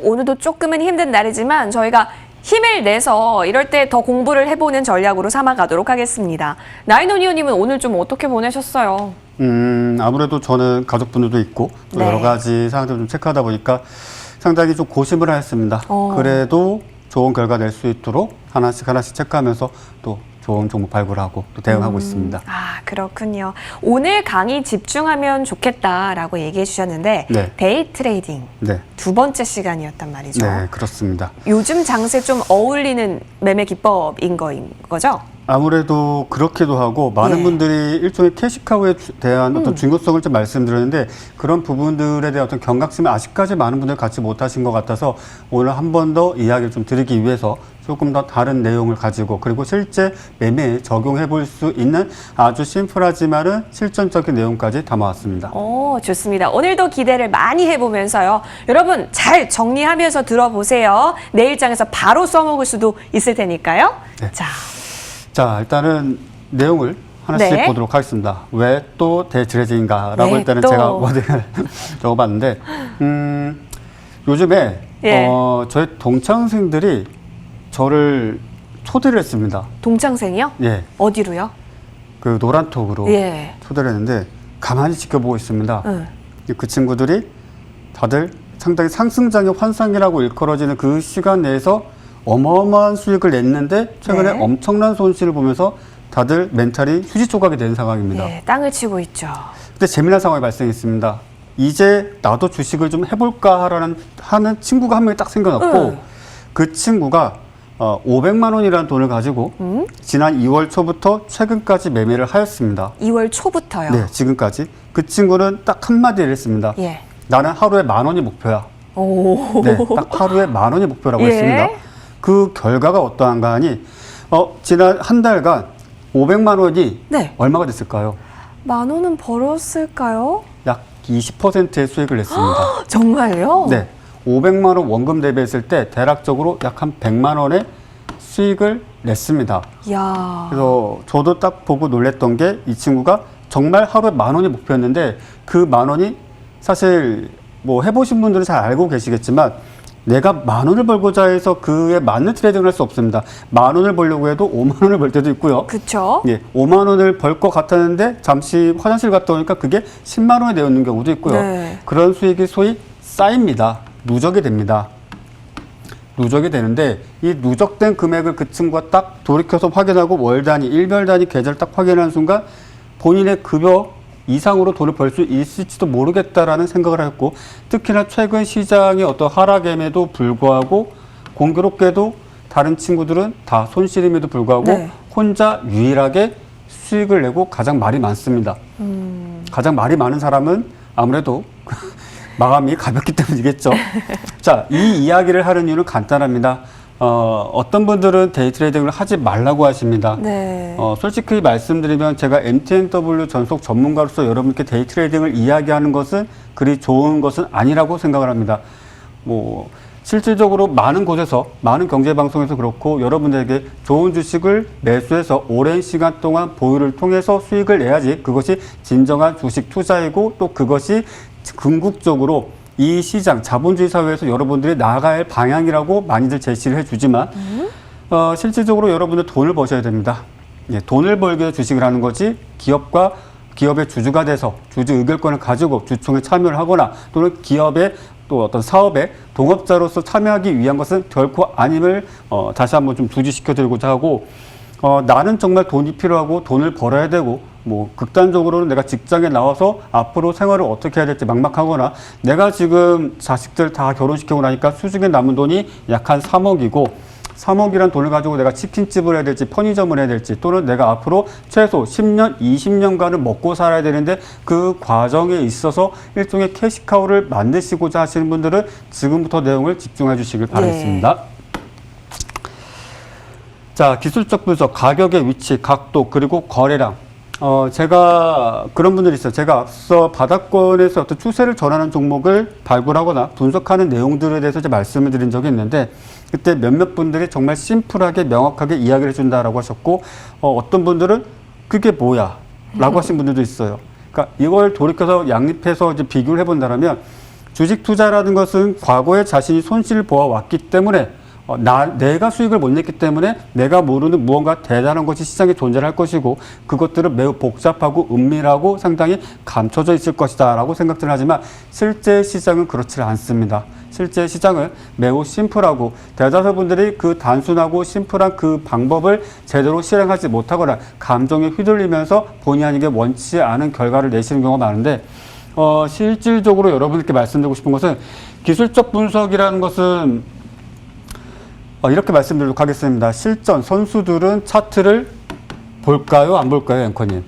오늘도 조금은 힘든 날이지만 저희가 힘을 내서 이럴 때 더 공부를 해보는 전략으로 삼아가도록 하겠습니다. 나인오니오님은 오늘 좀 어떻게 보내셨어요? 음, 아무래도 저는 가족분들도 있고 또 네. 여러 가지 상황들을 좀 체크하다 보니까 상당히 좀 고심을 하였습니다. 어. 그래도 좋은 결과 낼 수 있도록 하나씩 하나씩 체크하면서 또 좋은 종목 발굴하고 또 대응하고 있습니다. 아, 그렇군요. 오늘 강의 집중하면 좋겠다라고 얘기해 주셨는데 네. 데이 트레이딩 네. 두 번째 시간이었단 말이죠. 네, 그렇습니다. 요즘 장세 좀 어울리는 매매 기법인 거인 거죠? 아무래도 그렇기도 하고 많은 예. 분들이 일종의 캐시카우에 주- 대한 어떤 중요성을 좀 말씀드렸는데 그런 부분들에 대한 어떤 경각심을 아직까지 많은 분들 갖지 못하신 것 같아서 오늘 한 번 더 이야기를 좀 드리기 위해서 조금 더 다른 내용을 가지고 그리고 실제 매매에 적용해 볼 수 있는 아주 심플하지만은 실전적인 내용까지 담아왔습니다. 오, 좋습니다. 오늘도 기대를 많이 해보면서요. 여러분, 잘 정리하면서 들어보세요. 내일장에서 바로 써먹을 수도 있을 테니까요. 네. 자, 자, 일단은 내용을 하나씩 네. 보도록 하겠습니다. 왜 또 대트레징인가라고 왜 일단은 또? 제가 워딩을 적어봤는데, 음, 요즘에 예. 어, 저희 동창생들이 저를 초대를 했습니다. 동창생이요? 예, 어디로요? 그 노란톡으로 예. 초대를 했는데 가만히 지켜보고 있습니다. 응. 그 친구들이 다들 상당히 상승장의 환상이라고 일컬어지는 그 시간 내에서 어마어마한 수익을 냈는데 최근에 네. 엄청난 손실을 보면서 다들 멘탈이 휴지 조각이 된 상황입니다. 예, 땅을 치고 있죠. 근데 재미난 상황이 발생했습니다. 이제 나도 주식을 좀 해볼까라는 하는 친구가 한 명이 딱 생겨났고 응. 그 친구가 어, 500만 원이라는 돈을 가지고 음? 지난 2월 초부터 최근까지 매매를 하였습니다. 2월 초부터요. 네, 지금까지 그 친구는 딱 한마디를 했습니다. 예. 나는 하루에 만 원이 목표야. 오. 네, 딱 하루에 만 원이 목표라고 예. 했습니다. 그 결과가 어떠한가 하니 어, 지난 한 달간 500만 원이 네. 얼마가 됐을까요? 만 원은 벌었을까요? 약 20%의 수익을 냈습니다. 정말요? 네. 500만 원 원금 대비했을 때 대략적으로 약 한 100만 원의 수익을 냈습니다. 야. 그래서 저도 딱 보고 놀랬던 게 이 친구가 정말 하루에 만 원이 목표였는데 그 만 원이 사실 뭐 해보신 분들은 잘 알고 계시겠지만 내가 만 원을 벌고자 해서 그에 맞는 트레이딩을 할 수 없습니다. 만 원을 벌려고 해도 5만 원을 벌 때도 있고요. 그쵸? 예, 5만 원을 벌 것 같았는데 잠시 화장실 갔다 오니까 그게 10만 원이 되었는 경우도 있고요. 네. 그런 수익이 소위 쌓입니다. 누적이 됩니다. 누적이 되는데 이 누적된 금액을 그 친구가 딱 돌이켜서 확인하고 월 단위, 일별 단위 계좌를 딱 확인하는 순간 본인의 급여 이상으로 돈을 벌 수 있을지도 모르겠다라는 생각을 했고 특히나 최근 시장의 어떤 하락임에도 불구하고 공교롭게도 다른 친구들은 다 손실임에도 불구하고 네. 혼자 유일하게 수익을 내고 가장 말이 많습니다. 음. 가장 말이 많은 사람은 아무래도 마감이 가볍기 때문이겠죠. 자, 이 이야기를 하는 이유는 간단합니다. 어, 어떤 분들은 데이 트레이딩을 하지 말라고 하십니다. 네. 어, 솔직히 말씀드리면 제가 MTNW 전속 전문가로서 여러분께 데이 트레이딩을 이야기하는 것은 그리 좋은 것은 아니라고 생각을 합니다. 뭐 실질적으로 많은 곳에서 많은 경제 방송에서 그렇고 여러분들에게 좋은 주식을 매수해서 오랜 시간 동안 보유를 통해서 수익을 내야지 그것이 진정한 주식 투자이고 또 그것이 궁극적으로 이 시장 자본주의 사회에서 여러분들이 할 방향이라고 많이들 제시를 해주지만 어, 실질적으로 여러분들 돈을 버셔야 됩니다. 예, 돈을 벌기 위해 주식을 하는 거지 기업과 기업의 주주가 돼서 주주 의결권을 가지고 주총에 참여를 하거나 또는 기업의 또 어떤 사업에 동업자로서 참여하기 위한 것은 결코 아님을 어, 다시 한번 좀 부지시켜 드리고자 하고 어, 나는 정말 돈이 필요하고 돈을 벌어야 되고 뭐 극단적으로는 내가 직장에 나와서 앞으로 생활을 어떻게 해야 될지 막막하거나 내가 지금 자식들 다 결혼시키고 나니까 수중에 남은 돈이 약 한 3억이고 3억이란 돈을 가지고 내가 치킨집을 해야 될지 편의점을 해야 될지 또는 내가 앞으로 최소 10년, 20년간은 먹고 살아야 되는데 그 과정에 있어서 일종의 캐시카우를 만드시고자 하시는 분들은 지금부터 내용을 집중해 주시길 바라겠습니다. 자, 기술적 분석, 가격의 위치, 각도, 그리고 거래량. 어, 제가 그런 분들이 있어요. 제가 앞서 바닥권에서 어떤 추세를 전하는 종목을 발굴하거나 분석하는 내용들에 대해서 이제 말씀을 드린 적이 있는데 그때 몇몇 분들이 정말 심플하게 명확하게 이야기를 해준다라고 하셨고 어, 어떤 분들은 그게 뭐야? 라고 하신 분들도 있어요. 그러니까 이걸 돌이켜서 양립해서 이제 비교를 해본다면 주식 투자라는 것은 과거에 자신이 손실을 보아왔기 때문에 어, 나, 내가 수익을 못 냈기 때문에 내가 모르는 무언가 대단한 것이 시장에 존재할 것이고 그것들은 매우 복잡하고 은밀하고 상당히 감춰져 있을 것이다 라고 생각들 하지만 실제 시장은 그렇지 않습니다. 실제 시장은 매우 심플하고 대다수 분들이 그 단순하고 심플한 그 방법을 제대로 실행하지 못하거나 감정에 휘둘리면서 본의 아니게 원치 않은 결과를 내시는 경우가 많은데 어, 실질적으로 여러분들께 말씀드리고 싶은 것은 기술적 분석이라는 것은 어, 이렇게 말씀드리도록 하겠습니다. 실전 선수들은 차트를 볼까요? 안 볼까요? 앵커님.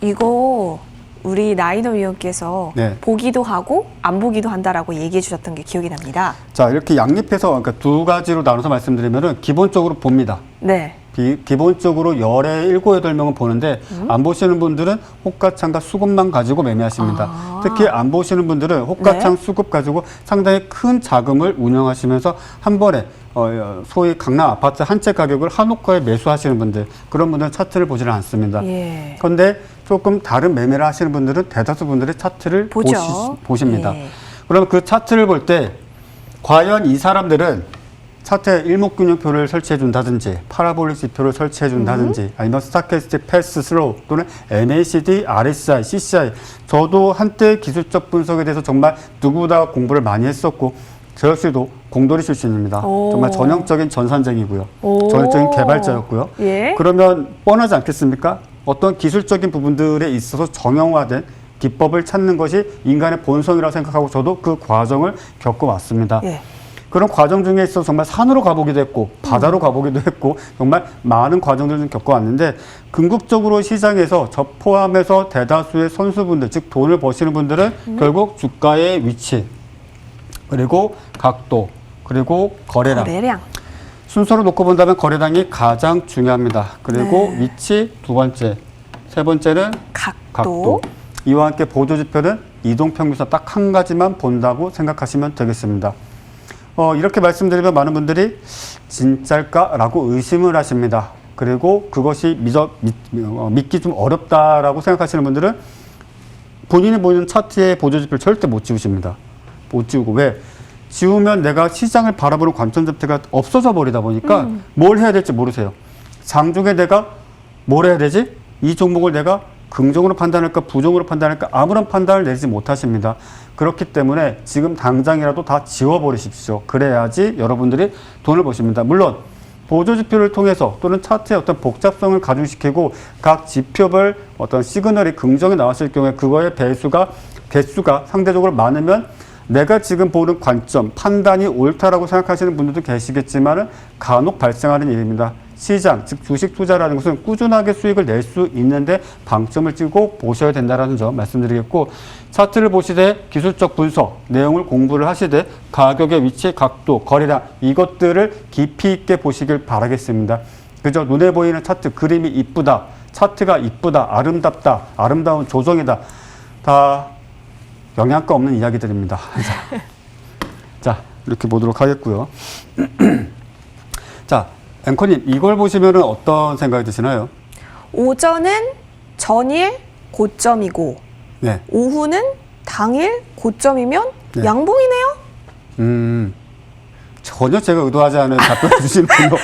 이거 우리 나인호 위원께서 네. 보기도 하고 안 보기도 한다라고 얘기해 주셨던 게 기억이 납니다. 자, 이렇게 양립해서 그러니까 두 가지로 나눠서 말씀드리면은 기본적으로 봅니다. 네. 비- 기본적으로 열에 일곱 여덟 명은 보는데 안 보시는 분들은 호가창과 수급만 가지고 매매하십니다. 아. 특히 안 보시는 분들은 호가창 수급 가지고 상당히 큰 자금을 운영하시면서 한 번에 어, 소위 강남 아파트 한 채 가격을 한 호가에 매수하시는 분들 그런 분들은 차트를 보지는 않습니다. 예. 그런데 조금 다른 매매를 하시는 분들은 대다수 분들이 차트를. 보시, 습니다 예. 그러면 그 차트를 볼 때 과연 이 사람들은 차트에 일목균형표를 설치해 준다든지 파라볼릭 지표를 설치해 준다든지 음. 아니면 스타캐스틱 패스 슬로우 또는 MACD, RSI, CCI 저도 한때 기술적 분석에 대해서 정말 누구보다 공부를 많이 했었고 저 역시도 공돌이 출신입니다. 오. 정말 전형적인 전산쟁이고요. 오. 전형적인 개발자였고요. 예. 그러면 뻔하지 않겠습니까? 어떤 기술적인 부분들에 있어서 정형화된 기법을 찾는 것이 인간의 본성이라고 생각하고 저도 그 과정을 겪어왔습니다. 예. 그런 과정 중에 있어서 정말 산으로 가보기도 했고 바다로 가보기도 했고 정말 많은 과정들을 좀 겪어왔는데 궁극적으로 시장에서 저 포함해서 대다수의 선수분들 즉 돈을 버시는 분들은 결국 주가의 위치 그리고 각도 그리고 거래량 거래량. 순서로 놓고 본다면 거래량이 가장 중요합니다. 그리고 네. 위치 두 번째, 세 번째는 각도. 각도. 이와 함께 보조 지표는 이동 평균선 딱 한 가지만 본다고 생각하시면 되겠습니다. 어, 이렇게 말씀드리면 많은 분들이 진짜일까라고 의심을 하십니다. 그리고 그것이 믿어, 믿, 어, 믿기 좀 어렵다라고 생각하시는 분들은 본인이 보이는 차트의 보조 지표를 절대 못 지우십니다. 못 지우고 왜? 지우면 내가 시장을 바라보는 관점 자체가 없어져 버리다 보니까 뭘 해야 될지 모르세요. 장중에 내가 뭘 해야 되지? 이 종목을 내가 긍정으로 판단할까 부정으로 판단할까 아무런 판단을 내지 못하십니다. 그렇기 때문에 지금 당장이라도 다 지워버리십시오. 그래야지 여러분들이 돈을 버십니다. 물론 보조 지표를 통해서 또는 차트의 어떤 복잡성을 가중시키고 각 지표별 어떤 시그널이 긍정이 나왔을 경우에 그거의 배수가 개수가 상대적으로 많으면 내가 지금 보는 관점, 판단이 옳다라고 생각하시는 분들도 계시겠지만은 간혹 발생하는 일입니다. 시장, 즉 주식 투자라는 것은 꾸준하게 수익을 낼 수 있는데 방점을 찍고 보셔야 된다라는 점 말씀드리겠고 차트를 보시되 기술적 분석, 내용을 공부를 하시되 가격의 위치, 각도, 거래량 이것들을 깊이 있게 보시길 바라겠습니다. 그저 눈에 보이는 차트 그림이 이쁘다, 차트가 이쁘다, 아름답다, 아름다운 조정이다 다 영양가 없는 이야기들입니다. 자, 자, 이렇게 보도록 하겠고요. 자, 앵커님 이걸 보시면 어떤 생각이 드시나요? 오전은 전일 고점이고 네, 오후는 당일 고점이면 네. 양봉이네요. 음, 전혀 제가 의도하지 않은 답변을 주시는군요.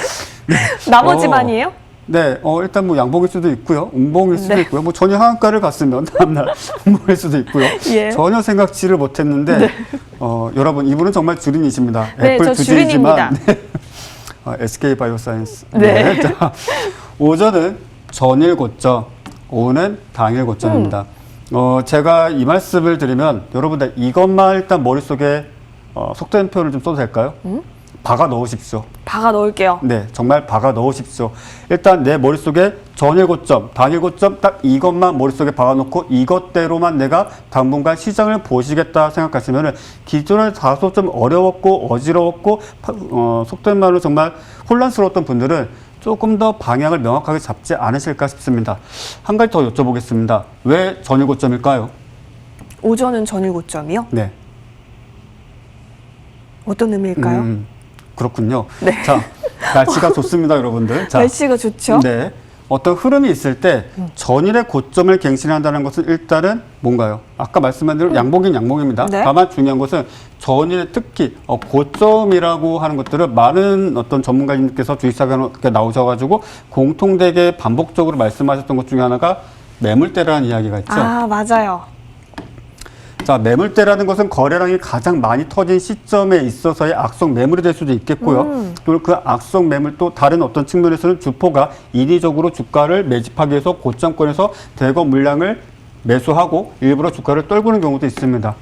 나머지만이에요? 네, 어, 일단 뭐 양봉일 수도 있고요, 음봉일 수도 네. 있고요, 뭐 전혀 하한가를 갔으면 다음날 음봉일 수도 있고요. 예. 전혀 생각지를 못했는데, 어, 여러분 이분은 정말 주린이십니다. 네, 애플 저 주린이지만, 네. 어, SK 바이오사이언스. 네. 자, 오전은 전일 고점, 오후는 당일 고점입니다. 음. 어, 제가 이 말씀을 드리면 여러분들 이것만 일단 머릿속에 어, 속된 표현을 좀 써도 될까요? 음? 박아 넣으십시오. 박아 넣을게요. 네, 정말 박아 넣으십시오. 일단 내 머릿속에 전일 고점, 당일 고점 딱 이것만 머릿속에 박아놓고 이것대로만 내가 당분간 시장을 보시겠다 생각하시면은 기존에 다소 좀 어려웠고 어지러웠고 파- 어, 속된 말로 정말 혼란스러웠던 분들은 조금 더 방향을 명확하게 잡지 않으실까 싶습니다. 한 가지 더 여쭤보겠습니다. 왜 전일 고점일까요? 오전은 전일 고점이요? 네. 어떤 의미일까요? 음, 그렇군요. 네. 자, 날씨가 좋습니다, 여러분들. 자, 날씨가 좋죠? 네. 어떤 흐름이 있을 때 전일의 고점을 갱신한다는 것은 일단은 뭔가요? 아까 말씀한 대로 양봉인 양봉입니다. 네. 다만 중요한 것은 전일의 특히 어, 고점이라고 하는 것들은 많은 어떤 전문가님께서 주식사에 나오셔가지고 공통되게 반복적으로 말씀하셨던 것 중에 하나가 매물대라는 이야기가 있죠. 아, 맞아요. 자, 매물대라는 것은 거래량이 가장 많이 터진 시점에 있어서의 악성 매물이 될 수도 있겠고요. 음. 또그 악성 매물 또 다른 어떤 측면에서는 주포가 인위적으로 주가를 매집하기 위해서 고점권에서 대거 물량을 매수하고 일부러 주가를 떨구는 경우도 있습니다.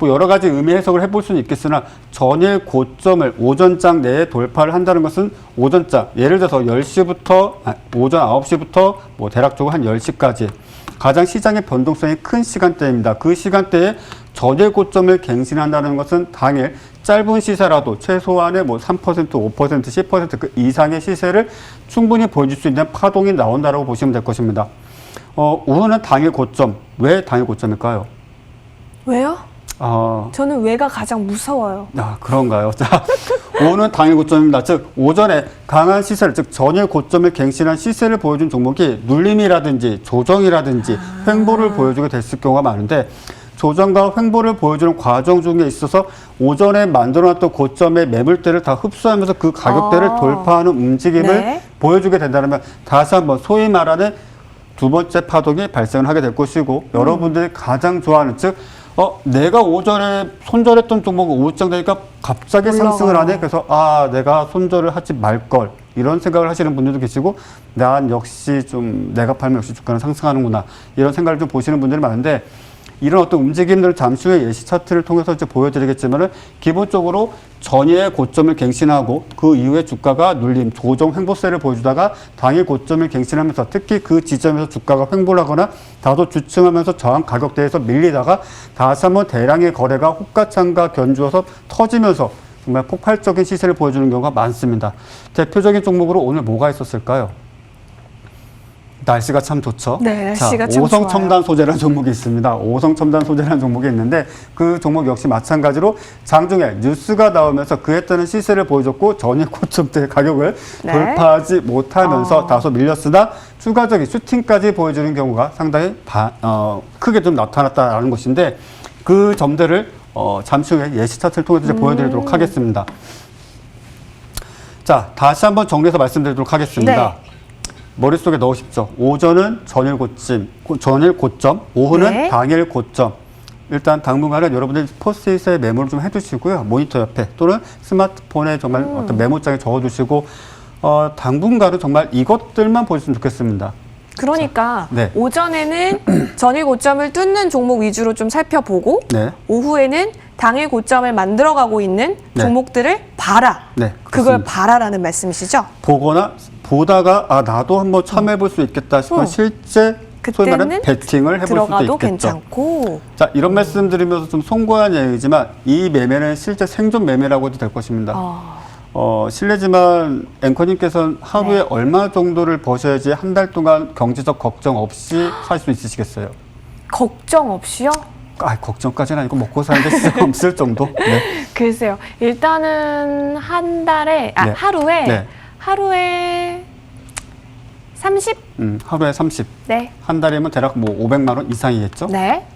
뭐 여러 가지 의미 해석을 해볼 수는 있겠으나 전일 고점을 오전장 내에 돌파를 한다는 것은 오전장 예를 들어서 10시부터 아, 오전 9시부터 뭐 대략적으로 한 10시까지 가장 시장의 변동성이 큰 시간대입니다. 그 시간대에 전일 고점을 갱신한다는 것은 당일 짧은 시세라도 최소한의 뭐 3%, 5%, 10%그 이상의 시세를 충분히 보여줄 수 있는 파동이 나온다고 보시면 될 것입니다. 어, 우선은 당일 고점. 왜 당일 고점일까요? 왜요? 어, 저는 왜가 가장 무서워요. 아, 그런가요? 자, 오는 당일 고점입니다. 즉, 오전에 강한 시세를, 즉, 전일 고점을 갱신한 시세를 보여준 종목이 눌림이라든지 조정이라든지 횡보를 보여주게 됐을 경우가 많은데, 조정과 횡보를 보여주는 과정 중에 있어서 오전에 만들어놨던 고점의 매물대를 다 흡수하면서 그 가격대를 아. 돌파하는 움직임을 네. 보여주게 된다면 다시 한번 소위 말하는 두 번째 파동이 발생을 하게 될 것이고 음. 여러분들이 가장 좋아하는 즉 어, 내가 오전에 손절했던 종목은 오후장 되니까 갑자기 올라가요. 상승을 하네. 그래서 아, 내가 손절을 하지 말 걸. 이런 생각을 하시는 분들도 계시고 난 역시 좀 내가 팔면 역시 주가는 상승하는구나. 이런 생각을 좀 보시는 분들이 많은데 이런 어떤 움직임들을 잠시 후에 예시 차트를 통해서 이제 보여드리겠지만은 기본적으로 전일의 고점을 갱신하고 그 이후에 주가가 눌림, 조정, 횡보세를 보여주다가 당일 고점을 갱신하면서 특히 그 지점에서 주가가 횡보를 하거나 다소 주춤하면서 저항 가격대에서 밀리다가 다시 한번 대량의 거래가 호가창가 견주어서 터지면서 정말 폭발적인 시세를 보여주는 경우가 많습니다. 대표적인 종목으로 오늘 뭐가 있었을까요? 날씨가 참 좋죠. 네, 날씨가 자, 참 오성 좋아요. 첨단 소재라는 종목이 있습니다. 오성 첨단 소재라는 종목이 있는데 그 종목 역시 마찬가지로 장중에 뉴스가 나오면서 그에 따른 시세를 보여줬고 전일 고점대 가격을 네. 돌파하지 못하면서 어. 다소 밀렸으나 추가적인 슈팅까지 보여주는 경우가 상당히 바- 어, 크게 좀 나타났다라는 것인데 그 점들을 어, 잠시 후에 예시 차트를 통해서 음. 보여드리도록 하겠습니다. 자, 다시 한번 정리해서 말씀드리도록 하겠습니다. 네. 머릿속에 넣으십시오. 오전은 전일 고점, 고- 전일 고점, 오후는 네. 당일 고점. 일단 당분간은 여러분들 포스트잇에 메모를 좀 해두시고요. 모니터 옆에 또는 스마트폰에 정말 음. 어떤 메모장에 적어두시고 어, 당분간은 정말 이것들만 보셨으면 좋겠습니다. 그러니까 네. 오전에는 전일 고점을 뚫는 종목 위주로 좀 살펴보고 네, 오후에는 당일 고점을 만들어가고 있는 네. 종목들을 봐라. 네, 그걸 그렇습니다. 봐라라는 말씀이시죠? 보거나 보다가 아 나도 한번 참여해볼 수 있겠다 싶으면 어. 실제 소위 말하는 그때는 베팅을 해볼 수도 들어가도 있겠죠. 괜찮고. 자 이런 말씀 드리면서 좀 송구한 얘기지만 이 매매는 실제 생존 매매라고 해도 될 것입니다. 아, 어, 실례지만 앵커님께서는 하루에 네. 얼마 정도를 버셔야지 한 달 동안 경제적 걱정 없이 살 수 있으시겠어요? 걱정 없이요? 아, 걱정까지는 아니고 먹고 사는데 시장 없을 정도? 네. 글쎄요. 일단은 한 달에 아 네. 하루에 네. 하루에 30? 음, 하루에 30. 네. 한 달이면 대략 뭐 500만 원 이상이겠죠? 네.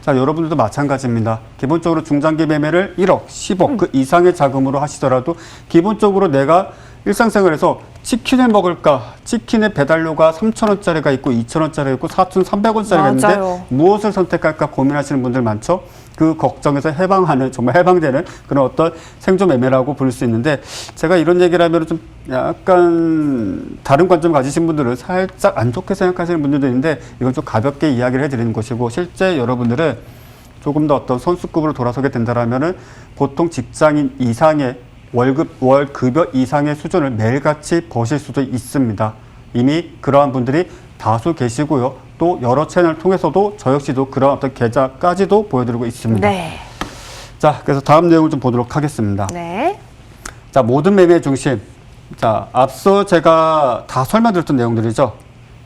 자, 여러분들도 마찬가지입니다. 기본적으로 중장기 매매를 1억, 10억 그 이상의 자금으로 하시더라도 기본적으로 내가 일상생활에서 치킨을 먹을까? 치킨의 배달료가 3,000원짜리가 있고 2,000원짜리가 있고 4,300원짜리가 있는데. 무엇을 선택할까 고민하시는 분들 많죠? 그 걱정에서 해방하는 정말 해방되는 그런 어떤 생존 매매라고 부를 수 있는데 제가 이런 얘기를 하면 좀 약간 다른 관점 가지신 분들은 살짝 안 좋게 생각하시는 분들도 있는데 이건 좀 가볍게 이야기를 해드리는 것이고 실제 여러분들은 조금 더 어떤 선수급으로 돌아서게 된다라면은 보통 직장인 이상의 월급 월 급여 이상의 수준을 매일같이 버실 수도 있습니다. 이미 그러한 분들이 다수 계시고요. 또 여러 채널 통해서도 저 역시도 그런 어떤 계좌까지도 보여드리고 있습니다. 네. 자, 그래서 다음 내용을 좀 보도록 하겠습니다. 네. 자, 모든 매매의 중심. 자, 앞서 제가 다 설명드렸던 내용들이죠.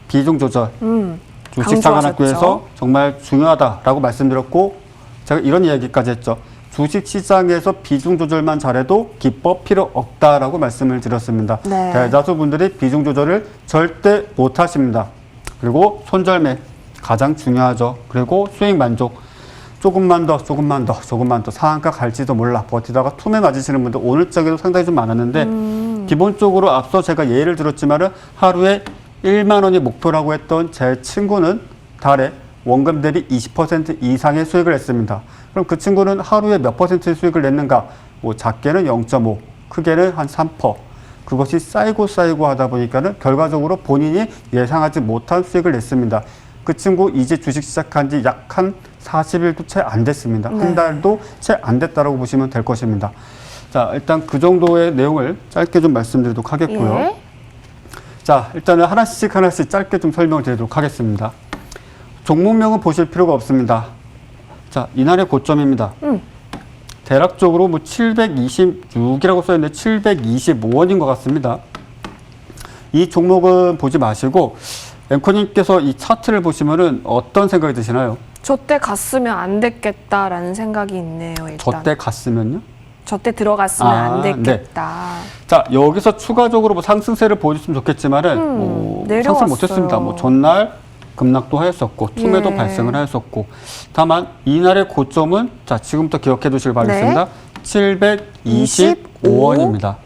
비중 조절. 음. 주식상한학교에서 강조하셨죠. 정말 중요하다라고 말씀드렸고 제가 이런 이야기까지 했죠. 주식시장에서 비중 조절만 잘해도 기법 필요 없다라고 말씀을 드렸습니다. 네. 대다수 분들이 비중 조절을 절대 못 하십니다. 그리고 손절매 가장 중요하죠. 그리고 수익 만족 조금만 더, 조금만 더, 조금만 더 상한가 갈지도 몰라 버티다가 툼에 맞으시는 분들 오늘장에도 상당히 좀 많았는데 음. 기본적으로 앞서 제가 예를 들었지만은 하루에 1만 원이 목표라고 했던 제 친구는 달에 원금 대비 20% 이상의 수익을 냈습니다. 그럼 그 친구는 하루에 몇 퍼센트의 수익을 냈는가? 뭐 작게는 0.5, 크게는 한 3%. 그것이 쌓이고 쌓이고 하다 보니까는 결과적으로 본인이 예상하지 못한 수익을 냈습니다. 그 친구 이제 주식 시작한 지 약 한 40일도 채 안 됐습니다. 네. 한 달도 채 안 됐다라고 보시면 될 것입니다. 자, 일단 그 정도의 내용을 짧게 좀 말씀드리도록 하겠고요. 예. 자, 일단은 하나씩 하나씩 짧게 좀 설명을 드리도록 하겠습니다. 종목명은 보실 필요가 없습니다. 자, 이날의 고점입니다. 음. 대략적으로 뭐 726이라고 써있는데 725원인 것 같습니다. 이 종목은 보지 마시고 앵커님께서 이 차트를 보시면은 어떤 생각이 드시나요? 저 때 갔으면 안 됐겠다라는 생각이 있네요. 일단. 저 때 갔으면요? 저 때 들어갔으면 아, 안 됐겠다. 자 여기서 추가적으로 뭐 상승세를 보여줬으면 좋겠지만은 음, 뭐. 상승 못했습니다. 뭐 전날 급락도 하였었고 투매도 예. 발생을 하였었고 다만 이날의 고점은 자 지금부터 기억해 두실 바라겠습니다. 네. 725원입니다.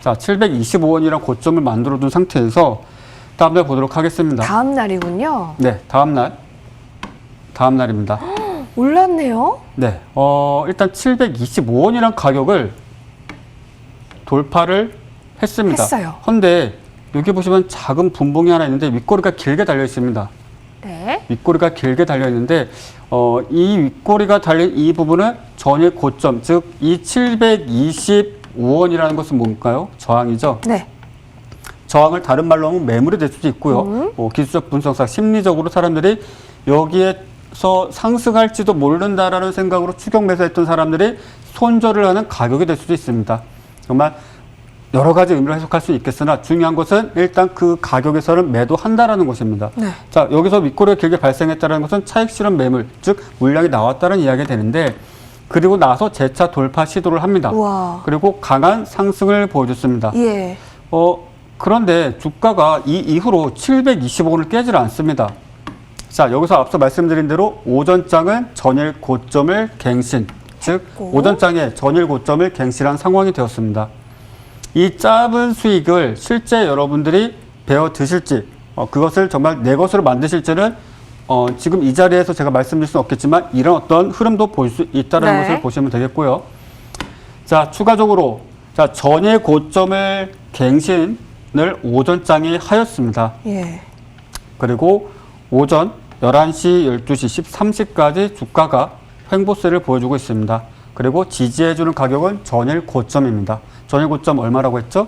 자 725원이란 고점을 만들어 둔 상태에서 다음 날 보도록 하겠습니다. 다음 날이군요. 네 다음 날 다음 날입니다. 올랐네요. 네, 어, 일단 725원이란 가격을 돌파를 했습니다. 했어요. 근데 여기 보시면 작은 분봉이 하나 있는데 윗꼬리가 길게 달려 있습니다. 네. 윗꼬리가 길게 달려 있는데 어, 이 윗꼬리가 달린 이 부분은 전일 고점, 즉 이 725원이라는 것은 뭔가요? 저항이죠. 네. 저항을 다른 말로 하면 매물이 될 수도 있고요. 음. 뭐 기술적 분석상 심리적으로 사람들이 여기에서 상승할지도 모른다라는 생각으로 추격 매수했던 사람들이 손절을 하는 가격이 될 수도 있습니다. 정말 여러 가지 의미로 해석할 수 있겠으나 중요한 것은 일단 그 가격에서는 매도한다라는 것입니다. 네. 자 여기서 윗꼬리가 길게 발생했다는 것은 차익 실현 매물, 즉 물량이 나왔다는 이야기가 되는데 그리고 나서 재차 돌파 시도를 합니다. 우와. 그리고 강한 상승을 보여줬습니다. 예. 어, 그런데 주가가 이 이후로 725원을 깨질 않습니다. 자, 여기서 앞서 말씀드린 대로 오전장은 전일 고점을 갱신, 즉. 오전장에 전일 고점을 갱신한 상황이 되었습니다. 이 짧은 수익을 실제 여러분들이 배워 드실지, 어, 그것을 정말 내 것으로 만드실지는 어, 지금 이 자리에서 제가 말씀드릴 수는 없겠지만 이런 어떤 흐름도 볼 수 있다는 네. 것을 보시면 되겠고요. 자, 추가적으로 자, 전일 고점을 갱신을 오전장에 하였습니다. 예. 그리고 오전 11시, 12시, 13시까지 주가가 횡보세를 보여주고 있습니다. 그리고 지지해주는 가격은 전일 고점입니다. 전일 고점 얼마라고 했죠?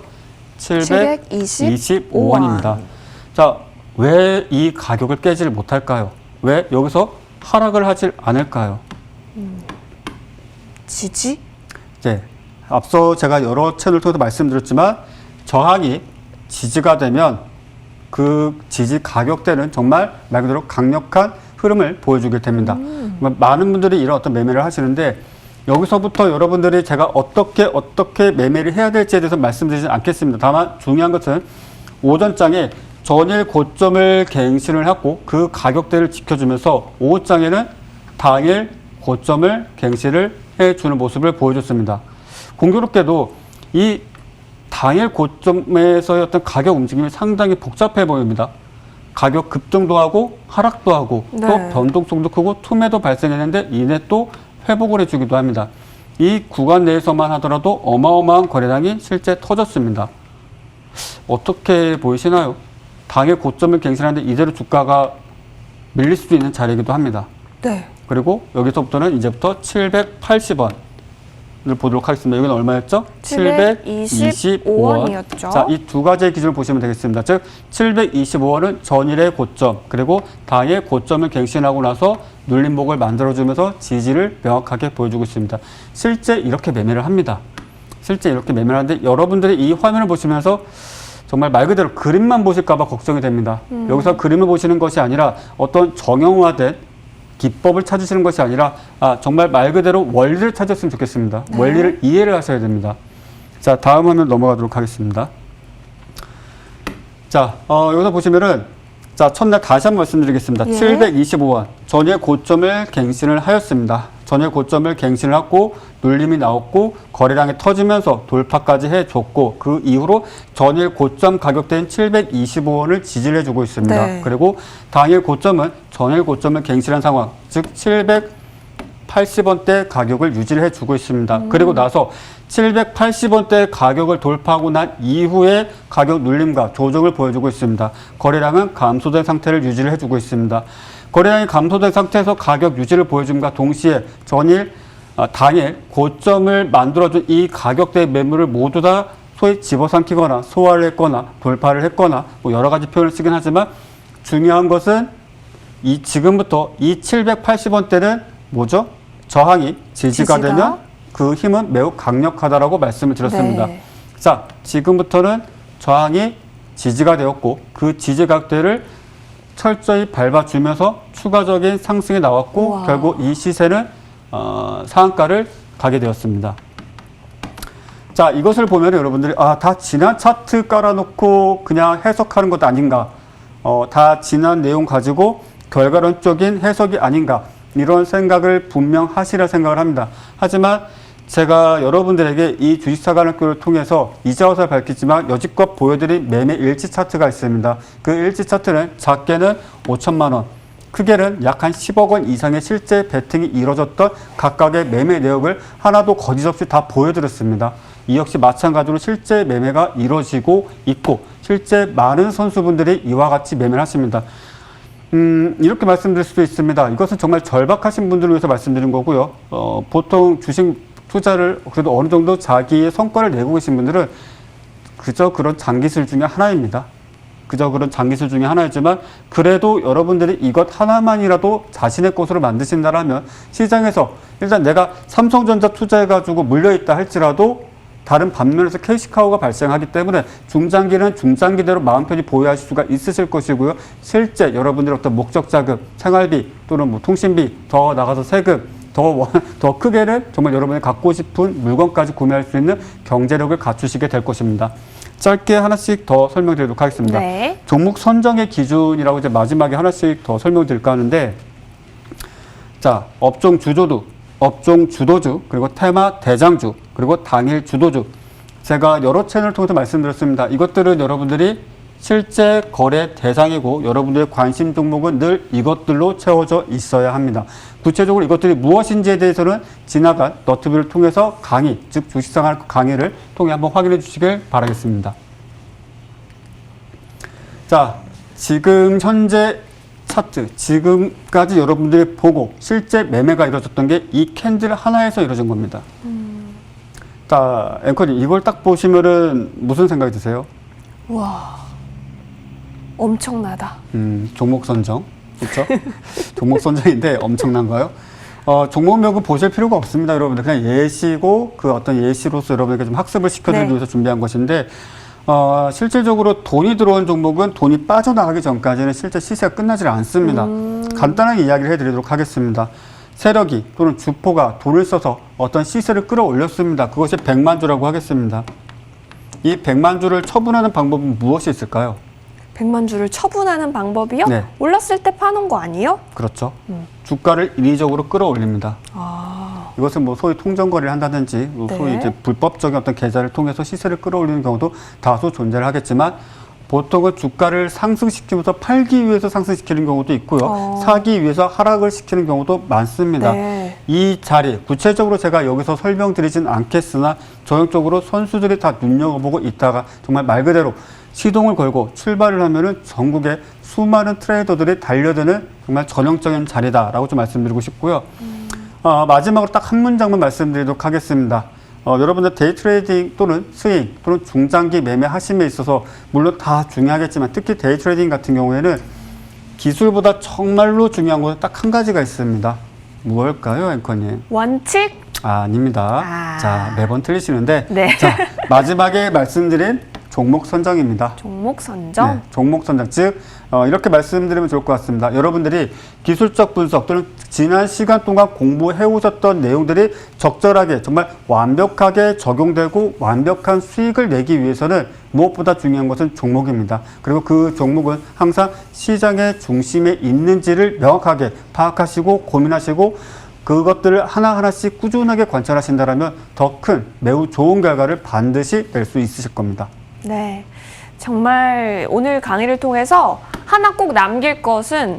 725원입니다. 자, 왜 이 가격을 깨지를 못할까요? 왜 여기서 하락을 하질 않을까요? 지지? 네. 앞서 제가 여러 채널 통해서 말씀드렸지만 저항이 지지가 되면 그 지지 가격대는 정말 말 그대로 강력한 흐름을 보여주게 됩니다. 많은 분들이 이런 어떤 매매를 하시는데 여기서부터 여러분들이 제가 어떻게 어떻게 매매를 해야 될지에 대해서 말씀드리지 않겠습니다. 다만 중요한 것은 오전장에 전일 고점을 갱신을 하고 그 가격대를 지켜주면서 오후장에는 당일 고점을 갱신을 해주는 모습을 보여줬습니다. 공교롭게도 이 당일 고점에서의 어떤 가격 움직임이 상당히 복잡해 보입니다. 가격 급등도 하고 하락도 하고 또 네. 변동성도 크고 투매도 발생했는데 이내 또 회복을 해주기도 합니다. 이 구간 내에서만 하더라도 어마어마한 거래량이 실제 터졌습니다. 어떻게 보이시나요? 당일 고점을 갱신하는데 이대로 주가가 밀릴 수도 있는 자리이기도 합니다. 네. 그리고 여기서부터는 이제부터 780원 보도록 하겠습니다. 여기는 얼마였죠? 725원 이었죠. 자, 이 두 가지의 기준을 보시면 되겠습니다. 즉, 725원은 전일의 고점, 그리고 당일 고점을 갱신하고 나서 눌림목을 만들어 주면서 지지를 명확하게 보여주고 있습니다. 실제 이렇게 매매를 합니다. 실제 이렇게 매매를 하는데 여러분들이 이 화면을 보시면서 정말 말 그대로 그림만 보실까봐 걱정이 됩니다. 여기서 그림을 보시는 것이 아니라 어떤 정형화된 기법을 찾으시는 것이 아니라 아, 정말 말 그대로 원리를 찾았으면 좋겠습니다. 원리를 이해를 하셔야 됩니다. 자, 다음 화면 넘어가도록 하겠습니다. 자, 어, 여기서 보시면은 자, 첫날 다시 한번 말씀드리겠습니다. 예. 725원 전일 고점을 갱신을 하였습니다. 전일 고점을 갱신을 하고 눌림이 나왔고 거래량이 터지면서 돌파까지 해줬고 그 이후로 전일 고점 가격대인 725원을 지지를 해주고 있습니다. 네. 그리고 당일 고점은 전일 고점을 갱신한 상황, 즉 700. 80원대 가격을 유지를 해주고 있습니다. 그리고 나서 780원대 가격을 돌파하고 난 이후에 가격 눌림과 조정을 보여주고 있습니다. 거래량은 감소된 상태를 유지를 해주고 있습니다. 거래량이 감소된 상태에서 가격 유지를 보여줌과 동시에 전일 아, 당일 고점을 만들어준 이 가격대 매물을 모두 다 소위 집어삼키거나 소화를 했거나 돌파를 했거나 뭐 여러 가지 표현을 쓰긴 하지만 중요한 것은 이 지금부터 이 780원대는 뭐죠? 저항이 지지가, 지지가? 되면 그 힘은 매우 강력하다라고 말씀을 드렸습니다. 네. 자, 지금부터는 저항이 지지가 되었고 그 지지 각대를 철저히 밟아주면서 추가적인 상승이 나왔고 우와. 결국 이 시세는 어, 상한가를 가게 되었습니다. 자, 이것을 보면 여러분들이 아, 다 지난 차트 깔아놓고 그냥 해석하는 것 아닌가? 어, 다 지난 내용 가지고 결과론적인 해석이 아닌가? 이런 생각을 분명 하시라 생각을 합니다. 하지만 제가 여러분들에게 이 주식사관학교를 통해서 이제 와서 밝히지만 여지껏 보여드린 매매 일치 차트가 있습니다. 그 일치 차트는 작게는 5천만 원, 크게는 약 한 10억 원 이상의 실제 베팅이 이뤄졌던 각각의 매매 내역을 하나도 거짓없이 다 보여드렸습니다. 이 역시 마찬가지로 실제 매매가 이뤄지고 있고 실제 많은 선수분들이 이와 같이 매매를 하십니다. 음, 이렇게 말씀드릴 수도 있습니다. 이것은 정말 절박하신 분들을 위해서 말씀드린 거고요. 어, 보통 주식 투자를 그래도 어느 정도 자기의 성과를 내고 계신 분들은 그저 그런 장기술 중에 하나입니다. 그저 그런 장기술 중에 하나이지만 그래도 여러분들이 이것 하나만이라도 자신의 것으로 만드신다라면 시장에서 일단 내가 삼성전자 투자해가지고 물려있다 할지라도 다른 반면에서 캐시카우가 발생하기 때문에 중장기는 중장기대로 마음 편히 보유하실 수가 있으실 것이고요. 실제 여러분들의 어떤 목적 자금, 생활비 또는 뭐 통신비 더 나가서 세금 더, 원- 더 크게는 정말 여러분이 갖고 싶은 물건까지 구매할 수 있는 경제력을 갖추시게 될 것입니다. 짧게 하나씩 더 설명드리도록 하겠습니다. 네. 종목 선정의 기준이라고 이제 마지막에 하나씩 더 설명드릴까 하는데 자 업종 주도주, 업종 주도주 그리고 테마 대장주 그리고 당일 주도주 제가 여러 채널을 통해서 말씀드렸습니다. 이것들은 여러분들이 실제 거래 대상이고 여러분들의 관심 종목은 늘 이것들로 채워져 있어야 합니다. 구체적으로 이것들이 무엇인지에 대해서는 지나간 너트뷰를 통해서 강의, 즉 주식생활 강의를 통해 한번 확인해 주시길 바라겠습니다. 자, 지금 현재 차트, 지금까지 여러분들이 보고 실제 매매가 이루어졌던 게 이 캔들 하나에서 이루어진 겁니다. 자, 앵커님, 이걸 딱 보시면은 무슨 생각이 드세요? 와. 엄청나다. 음, 종목 선정. 그렇죠? 종목 선정인데 엄청난가요? 어, 종목명은 보실 필요가 없습니다, 여러분들. 그냥 예시고 그 어떤 예시로서 여러분에게 좀 학습을 시켜드리기 네. 위해서 준비한 것인데 어, 실질적으로 돈이 들어온 종목은 돈이 빠져나가기 전까지는 실제 시세가 끝나질 않습니다. 음. 간단하게 이야기를 해드리도록 하겠습니다. 세력이 또는 주포가 돈을 써서 어떤 시세를 끌어올렸습니다. 그것이 100만 주라고 하겠습니다. 이 100만 주를 처분하는 방법은 무엇이 있을까요? 100만 주를 처분하는 방법이요? 네. 올랐을 때 파는 거 아니에요? 그렇죠. 음. 주가를 인위적으로 끌어올립니다. 아. 이것은 뭐 소위 통정거래를 한다든지 뭐 네. 소위 이제 불법적인 어떤 계좌를 통해서 시세를 끌어올리는 경우도 다소 존재를 하겠지만 보통은 주가를 상승시키면서 팔기 위해서 상승시키는 경우도 있고요. 어. 사기 위해서 하락을 시키는 경우도 많습니다. 네. 이 자리 구체적으로 제가 여기서 설명드리진 않겠으나 전형적으로 선수들이 다 눈여겨보고 있다가 정말 말 그대로 시동을 걸고 출발을 하면은 전국에 수많은 트레이더들이 달려드는 정말 전형적인 자리다라고 좀 말씀드리고 싶고요. 어, 마지막으로 딱 한 문장만 말씀드리도록 하겠습니다. 어, 여러분들 데이 트레이딩 또는 스윙 또는 중장기 매매 하심에 있어서 물론 다 중요하겠지만 특히 데이 트레이딩 같은 경우에는 기술보다 정말로 중요한 것은 딱 한 가지가 있습니다. 무엇일까요, 앵커님? 원칙? 아, 아닙니다. 아. 자, 매번 틀리시는데. 네. 자, 마지막에 말씀드린 종목 선정입니다. 종목 선정? 네, 종목 선정. 즉, 어, 이렇게 말씀드리면 좋을 것 같습니다. 여러분들이 기술적 분석 또는 지난 시간 동안 공부해 오셨던 내용들이 적절하게 정말 완벽하게 적용되고 완벽한 수익을 내기 위해서는 무엇보다 중요한 것은 종목입니다. 그리고 그 종목은 항상 시장의 중심에 있는지를 명확하게 파악하시고 고민하시고 그것들을 하나하나씩 꾸준하게 관찰하신다면 더 큰 매우 좋은 결과를 반드시 낼 수 있으실 겁니다. 네. 정말 오늘 강의를 통해서 하나 꼭 남길 것은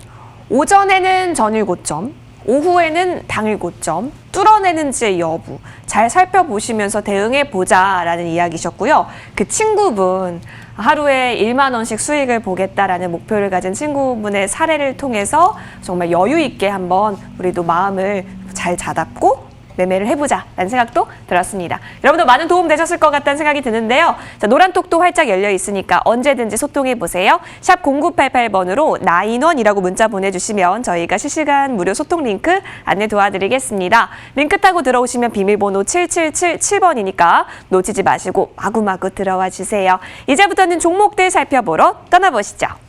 오전에는 전일 고점, 오후에는 당일 고점, 뚫어내는지의 여부 잘 살펴보시면서 대응해 보자라는 이야기셨고요. 그 친구분 하루에 1만 원씩 수익을 보겠다라는 목표를 가진 친구분의 사례를 통해서 정말 여유 있게 한번 우리도 마음을 잘 자답고 매매를 해보자라는 생각도 들었습니다. 여러분도 많은 도움 되셨을 것 같다는 생각이 드는데요. 자, 노란톡도 활짝 열려 있으니까 언제든지 소통해 보세요. 샵 0988번으로 나인원이라고 문자 보내주시면 저희가 실시간 무료 소통 링크 안내 도와드리겠습니다. 링크 타고 들어오시면 비밀번호 7777번이니까 놓치지 마시고 마구마구 들어와 주세요. 이제부터는 종목들 살펴보러 떠나보시죠.